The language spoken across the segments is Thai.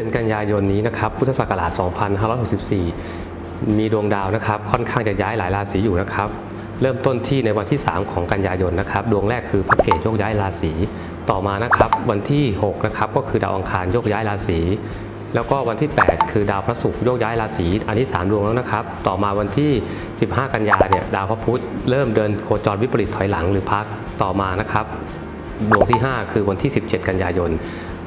ือนกันยายนนี้นะครับพุทธศักราช 2564 มีดวงดาวนะครับ ค่อนข้างจะย้ายหลายราศีอยู่นะครับ เริ่มต้นที่ในวันที่ 3 ของกันยายนนะครับ ดวงแรกคือพระเกตโยกย้ายราศีต่อมานะครับวันที่ 6 นะครับ ก็คือดาวอังคารโยกย้ายราศีแล้วก็วันที่ 8 คือดาวพระศุกร์โยกย้ายราศีอันที่3ดวงแล้วนะครับ ต่อมาวันที่ 15 กันยาเนี่ยดาวพระพุธเริ่มเดินโคจรวิปริตถอยหลังหรือพักต่อมานะครับดวงที่ 5 คือวันที่ 17 กันยายน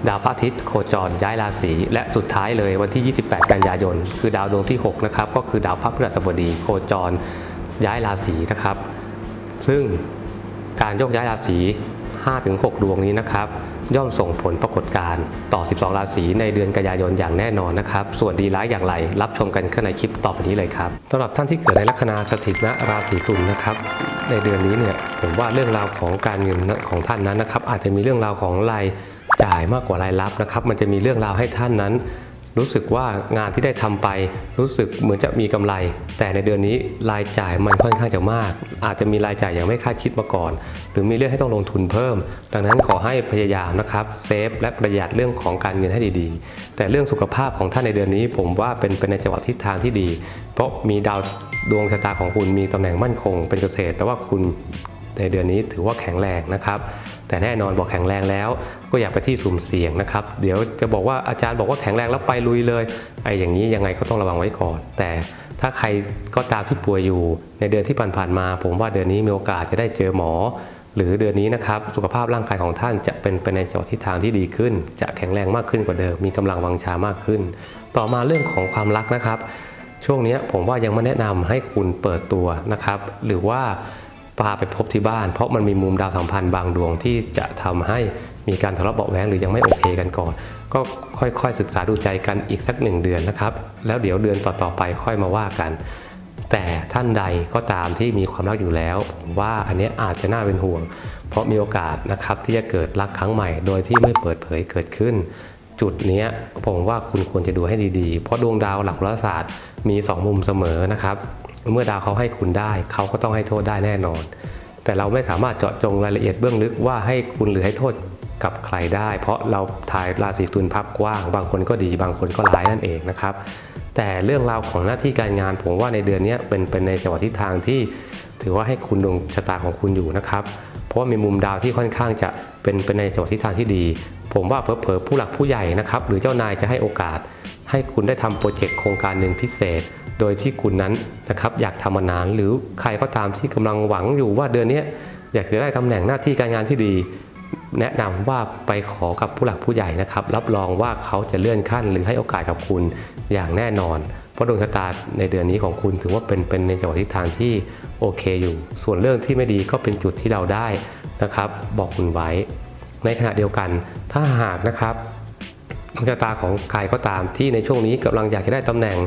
ดาวพระอาทิตย์โคจรย้ายราศีและสุดท้ายเลยวันที่ 28 กันยายน คือดาวดวงที่ 6 นะครับ ก็คือดาวพระพฤหัสบดีโคจรย้ายราศีนะครับ ซึ่งการโยกย้ายราศี 5-6 ดวงนี้นะครับ ย่อมส่งผลปรากฏการณ์ต่อ 12 ราศีในเดือนกันยายนอย่างแน่นอนนะครับ ส่วนดีร้ายอย่างไร รับชมกันข้างในคลิปต่อไปนี้เลยครับสำหรับท่านที่เกิดในลัคนาสถิตณราศีตุลนะครับ ในเดือนนี้เนี่ยผมว่าเรื่องราวของการเงินของท่านนั้นนะครับ อาจจะมีเรื่องราวของราย จ่ายมากกว่ารายรับนะครับ มันจะมีเรื่องราวให้ท่านนั้น รู้สึกว่างานที่ได้ทำไป รู้สึกเหมือนจะมีกำไร แต่ในเดือนนี้รายจ่ายมันค่อนข้างจะมาก อาจจะมีรายจ่ายอย่างไม่คาดคิดมาก่อน หรือมีเรื่องให้ต้องลงทุนเพิ่ม ดังนั้นขอให้พยายามนะครับเซฟและประหยัดเรื่องของการเงินให้ดีๆ แต่เรื่องสุขภาพของท่านในเดือนนี้ ผมว่าเป็นเป็นในจังหวะทิศทางที่ดี เพราะมีดาวดวงชะตาของคุณมีตำแหน่งมั่นคง เป็นเกษตรแต่ว่าคุณในเดือนนี้ถือว่าแข็งแรงนะครับ แต่แน่นอนบอกแข็งแรงแล้ว ก็อย่าไปที่สุ่มเสี่ยงนะครับ เดี๋ยวจะบอกว่าอาจารย์บอกว่าแข็งแรงแล้วไปลุยเลยไอ้อย่างนี้ยังไงก็ต้องระวังไว้ก่อน แต่ถ้าใครก็ตามที่ป่วยอยู่ในเดือนที่ผ่านๆมา ผมว่าเดือนนี้มีโอกาสจะได้เจอหมอ หรือเดือนนี้นะครับสุขภาพร่างกายของท่านจะเป็นไปในจังหวะทิศทางที่ดีขึ้น จะแข็งแรงมากขึ้นกว่าเดิมมีกำลังวังชามากขึ้น ต่อมาเรื่องของความรักนะครับ ช่วงนี้ผมว่ายังไม่แนะนำให้คุณเปิดตัวนะครับ หรือว่า พาไปพบที่บ้าน เพราะมันมีมุมดาวสัมพันธ์บางดวงที่จะทำให้มีการทะเลาะเบาะแว้งหรือยังไม่โอเคกันก่อน ก็ค่อยๆศึกษาดูใจกันอีกสักหนึ่งเดือนนะครับ แล้วเดี๋ยวเดือนต่อๆไปค่อยมาว่ากัน แต่ท่านใดก็ตามที่มีความรักอยู่แล้ว ว่าอันนี้อาจจะน่าเป็นห่วง เพราะมีโอกาสนะครับที่จะเกิดรักครั้งใหม่ โดยที่ไม่เปิดเผยเกิดขึ้น จุดนี้ผมว่าคุณควรจะดูให้ดีๆ เพราะดวงดาวหลักโหราศาสตร์มี 2 มุมเสมอนะครับ เมื่อดาวเขาให้คุณได้ เขาก็ต้องให้โทษได้แน่นอน แต่เราไม่สามารถเจาะจงรายละเอียดเบื้องลึกว่าให้คุณหรือให้โทษกับใครได้ เพราะเราถ่ายราศีตุลภาพกว้าง บางคนก็ดี บางคนก็ร้ายนั่นเองนะครับ แต่เรื่องราวของหน้าที่การงานผมว่าในเดือนนี้เป็นเป็นในจังหวะทิศทางที่ ถือว่าให้คุณดวงชะตาของคุณอยู่นะครับ ราะว่ามีมุมดาวที่ค่อนข้างจะเป็นเป็นในจังหวะทิศทางที่ดี ผมว่าเผลอๆผู้หลักผู้ใหญ่นะครับหรือเจ้านายจะให้โอกาส ให้คุณได้ทำโปรเจกต์โครงการหนึ่งพิเศษ โดยที่คุณนั้นนะครับอยากทำมานานหรือใครก็ตามที่กำลังหวังอยู่ว่าเดือนนี้อยากจะได้ตำแหน่งหน้าที่การงานที่ดี แนะนำว่าไปขอกับผู้หลักผู้ใหญ่นะครับรับรองว่าเขาจะเลื่อนขั้น หรือให้โอกาสกับคุณอย่างแน่นอน เพราะดวงชะตาในเดือนนี้ของคุณถือว่าเป็นเป็นในจังหวะทิศทางที่ โอเคอยู่ ส่วนเรื่องที่ไม่ดีก็เป็นจุดที่เราได้นะครับ บอกคุณไว้ ในขณะเดียวกัน ถ้าหากนะครับดวงชะตาของใครก็ตามที่ในช่วงนี้กำลังอยากจะได้ตำแหน่ง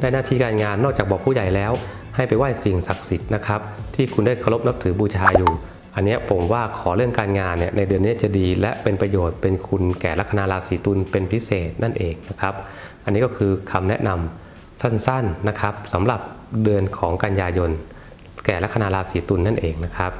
ได้หน้าที่การงานนอกจากบอกผู้ใหญ่แล้ว ให้ไปไหว้สิ่งศักดิ์สิทธิ์นะครับ ที่คุณได้เคารพนับถือบูชาอยู่ อันนี้ผมว่าขอเรื่องการงานเนี่ยในเดือนนี้จะดีและเป็นประโยชน์เป็นคุณแก่ลัคนาราศีตุลเป็นพิเศษนั่นเองนะครับ อันนี้ก็คือคำแนะนำสั้นๆนะครับสำหรับเดือนของกันยายน แก่ลัคนาราศีตุลนั่นเองนะครับ